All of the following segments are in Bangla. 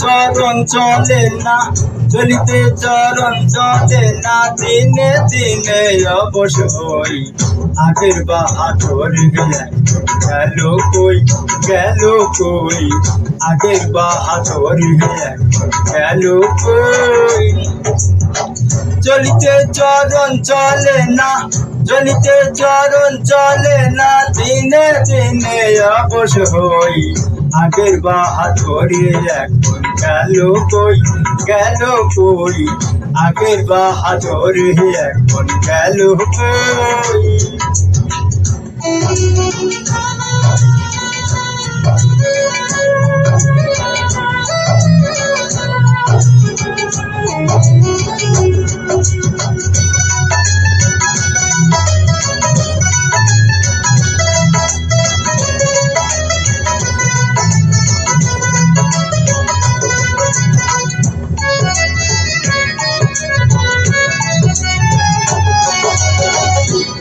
চরণ চলে না চলিতে চরণ চলে না, দিনে দিনে অবশ হই। আগের বাহাদুর গেল কই গেল কই? আগের বাহাদুর গেল কই? চলিতে চরণ চলে না চলিতে চরণ চলে না, দিনে দিনে অবশ হই। আগের বাহাদুরি এখন গেল কই? গেল কই? আগের বাহাদুরি এখন গেল কই?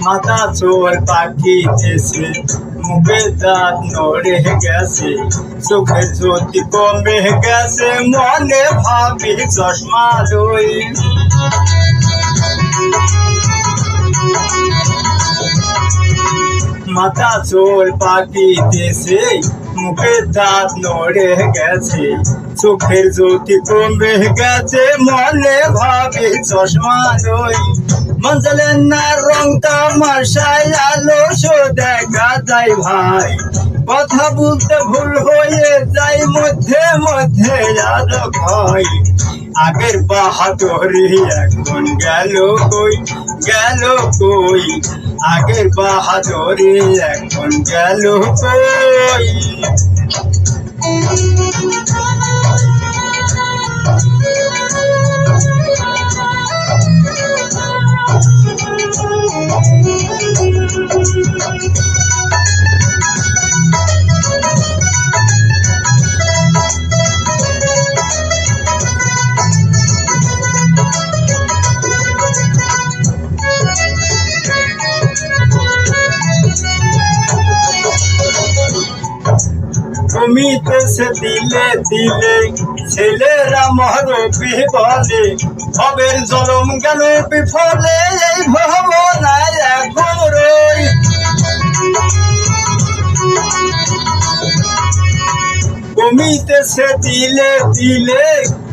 মাথা চোর পাখি দেশে মুখে দাঁত নড়ে গেছে চোখের জ্যোতি কমে গেছে, মনে ভাবি চশমা রই মাথা চোর পাখি দেশে মুখে দাঁত নড়ে গেছে চোখের জ্যোতি কমে গেছে, মনে ভাবি চশমা রই মঞ্জলের না রং তামাশায় আলো শো দেখা যায় ভাই। কথা বলতে ভুল হয়ে যায় মধ্যে মধ্যে আলো ভয়। আগের বাহাদুরি এখন গেল কই? গেল কই? আগের বাহাদুরি এখন গেল কই? কমিতেছে দিলে দিলে, ছেলেরা মহরবি বলে ভবের জলম গেল বিফলে, এই ভবনায় এখন দিলে দিলে,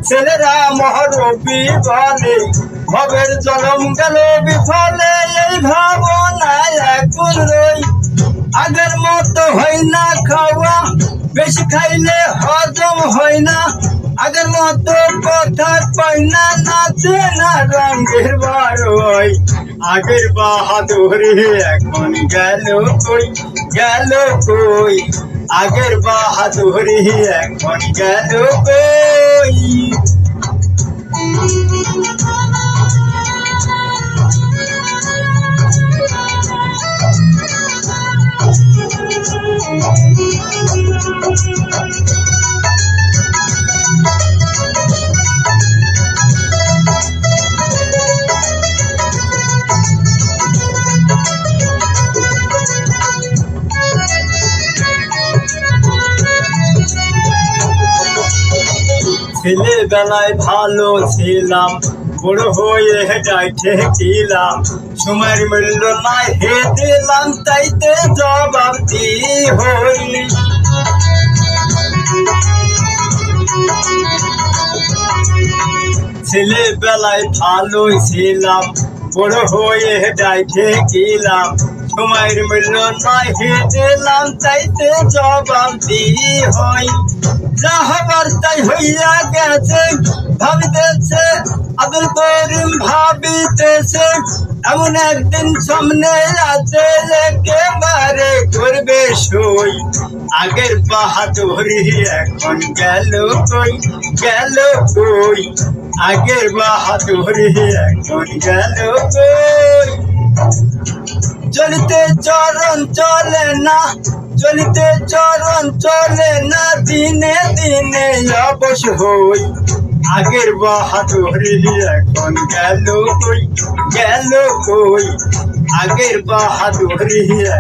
ছেলেরা বলে ভবের জলম গেল বিফলে, এই বেশি খাইলে হজম হয় না। আগের মতো কথা কই না, নাচে না, রঙের বারোয় আগের বাহাদুরি এখন গেল কই গেল কই? আগের বাহাদুরি এখন গেল কই? ছেলেবেলায় ভালো ছিলাম, বড় হয়ে যাই ঠেকিলাম। সময়ের মূল্য নাই, হে দিলাম তাইতে জবাব দি হই ছেলেবেলায় ভালো ছিলাম, বড় হয়ে যাই ঠেকিলাম সময়ের মূল্য নাই হে চাইতে জবাব দি হই যা হবার তাই হইয়া গেছে, ভাবিতেছে আব্দুল করিম ভাবিতেছে। এমন একদিন সামনে আছে করবে সই আগের বাহাদুরি এখন গেল কই? গেল কই? আগের বাহাদুরি এখন গেল কই? চলিতে চরণ চলে না চলিতে চরণ চলে না, দিনে দিনে অবশ হই। আগের বাহাদুরি এখন গেল কই? গেল কই? आगे बहादुरी है।